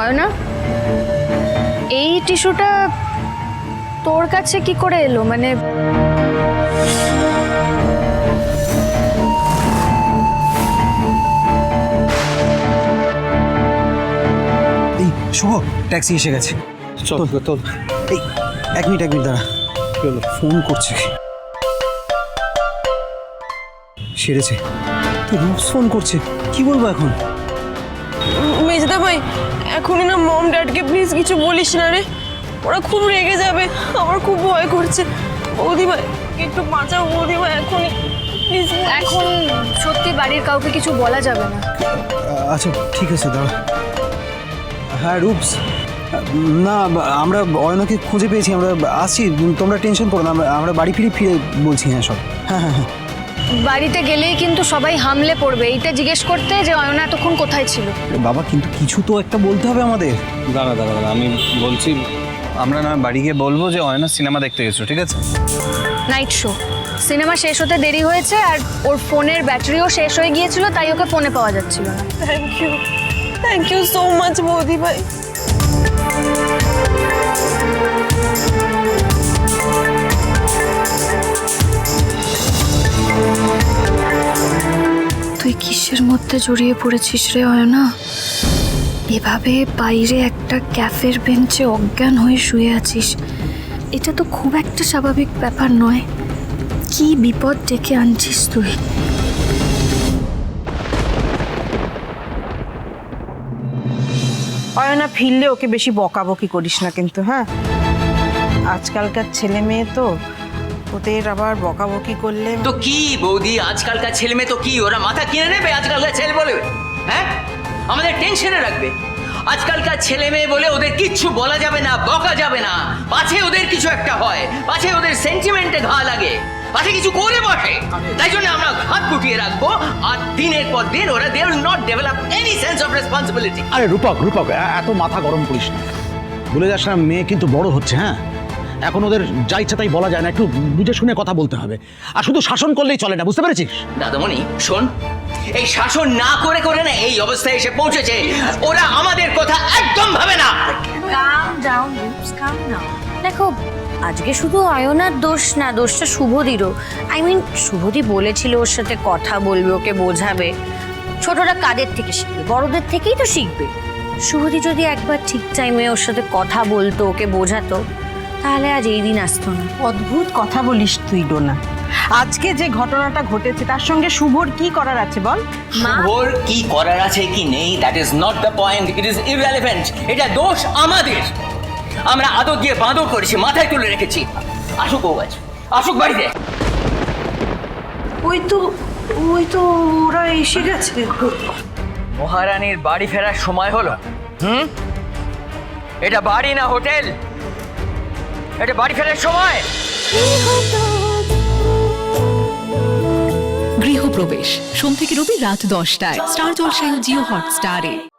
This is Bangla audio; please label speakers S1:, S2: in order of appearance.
S1: অয়না এই টিস্যুটা তোর কাছে কি করে এলো? মানে
S2: এই শুভ ট্যাক্সি এসে গেছে।
S3: চল
S2: তোল এই এক মিনিট এক মিনিট দাঁড়া। ফোন করছে সেরেছে। তো রূপস ফোন করছে। কি বলব এখন?
S4: মেজদা ভাই এখনই না মম ড্যাডকে প্লিজ কিছু বলিস না রে। ওরা খুব রেগে যাবে আমার খুব ভয় করছে। বৌদি ভাই একটু বাঁচাও বৌদি ভাই এখনই। প্লিজ
S1: এখন সত্যি বাড়ির কাউকে কিছু বলা যাবে না।
S2: আচ্ছা ঠিক আছে দাঁড়া। হ্যাঁ রূপস। না আমরা অয়নকে খুঁজে পেয়েছি আমরা আসছি তোমরা টেনশন করো না আমরা- আমরা বাড়ি ফিরে ফিরে বলছি হ্যাঁ সব। হ্যাঁ হ্যাঁ হ্যাঁ।
S1: বাড়িতে গেলেই কিন্তু সবাই হামলে পড়বে। এইটা জিজ্ঞেস করতে যে অয়না এতক্ষণ কোথায় ছিল?
S2: বাবা কিন্তু কিছু তো একটা বলতে হবে আমাদের।
S3: দাঁড়া দাঁড়া দাঁড়া আমি বলছি আমরা না বাড়ি গিয়ে বলব যে অয়না সিনেমা দেখতে গেছো ঠিক আছে?
S1: নাইট শো সিনেমা শেষ হতে দেরি হয়েছে আর ওর ফোনের ব্যাটারিও শেষ হয়ে গিয়েছিল তাই ওকে ফোনে পাওয়া যাচ্ছিল না।
S4: Thank you thank you so much বৌদি ভাই।
S1: তুই কিসের মধ্যে জড়িয়ে পড়েছিস রে অয়না? এভাবে বাইরে একটা ক্যাফের বেঞ্চে অজ্ঞান হয়ে শুয়ে আছিস, এটা তো খুব একটা স্বাভাবিক ব্যাপার নয়। কি বিপদ ডেকে আনছিস তুই?
S5: অয়না, ফিরলে ওকে বেশি বকাবকি করিস না কিন্তু হ্যাঁ? আজকালকার ছেলে মেয়ে তো ওদের আবার বকাবকি করলে
S6: তো কি বৌদি আজকালকার ছেলে মেয়ে তো কি? ওরা মাথা কিনে নেবে আজকালকার ছেলে বলে? হ্যাঁ? আমাদের টেনশনে রাখবে। আজকালকার ছেলে মেয়ে বলে ওদের কিচ্ছু বলা যাবে না বকা যাবে না। পাছে ওদের কিছু একটা হয় পাছে ওদের সেন্টিমেন্টে ঘা লাগে পাছে কিছু করে বসে। তাই জন্য আমরা হাত গুটিয়ে রাখব আর দিনের পর দিন ওরা they will not develop any sense of responsibility
S7: আরে রূপক রূপক এত মাথা গরম করিস না। ভুলে যাস না মেয়ে কিন্তু বড় হচ্ছে হ্যাঁ? এখন ওদের যা ইচ্ছা তাই বলা যায় না একটু বুঝে শুনে কথা বলতে হবে। আর শুধু শাসন করলেই চলে না বুঝতে পেরেছিস?
S6: দাদামণি শোন এই শাসন না করে করে না এই অবস্থায় এসে পৌঁছেছে। ওরা আমাদের কথা একদম ভাবে না।
S8: কাম ডাউন রুপস কাম ডাউন দেখো আজকে শুধু অয়নার দোষ না দোষটা শুভদিরও। আই মিন শুভদি বলেছিল ওর সাথে কথা বলবে ওকে বোঝাবে। ছোটরা কাদের থেকে শিখবে? বড়দের থেকেই তো শিখবে। শুভদি যদি একবার ঠিক টাইমে ওর সাথে কথা বলতো ওকে বোঝাতো তাহলে আজ এই দিন আসতো না।
S5: অদ্ভুত কথা বলিস তুই ডোনা। আজকে যে ঘটনাটা ঘটেছে তার সঙ্গে শুভর কি করার আছে বল?
S6: শুভর কি করার আছে কি নেই that is not the point it is irrelevant এটা দোষ আমাদের। আমরা আদর দিয়ে বাঁদর করেছি মাথায় তুলে রেখেছি। আসুক ও আজ আসুক বাড়িতে।
S5: ওই তো ওই তো ওরা এসে গেছে।
S6: মহারানীর বাড়ি ফেরার সময় হলো। হুম? এটা বাড়ি না হোটেল? এটা বাড়ি ফেরার সময়।
S9: গৃহপ্রবেশ। সোম থেকে রবি রাত দশটায়। স্টার জলসায় জিও হটস্টারে।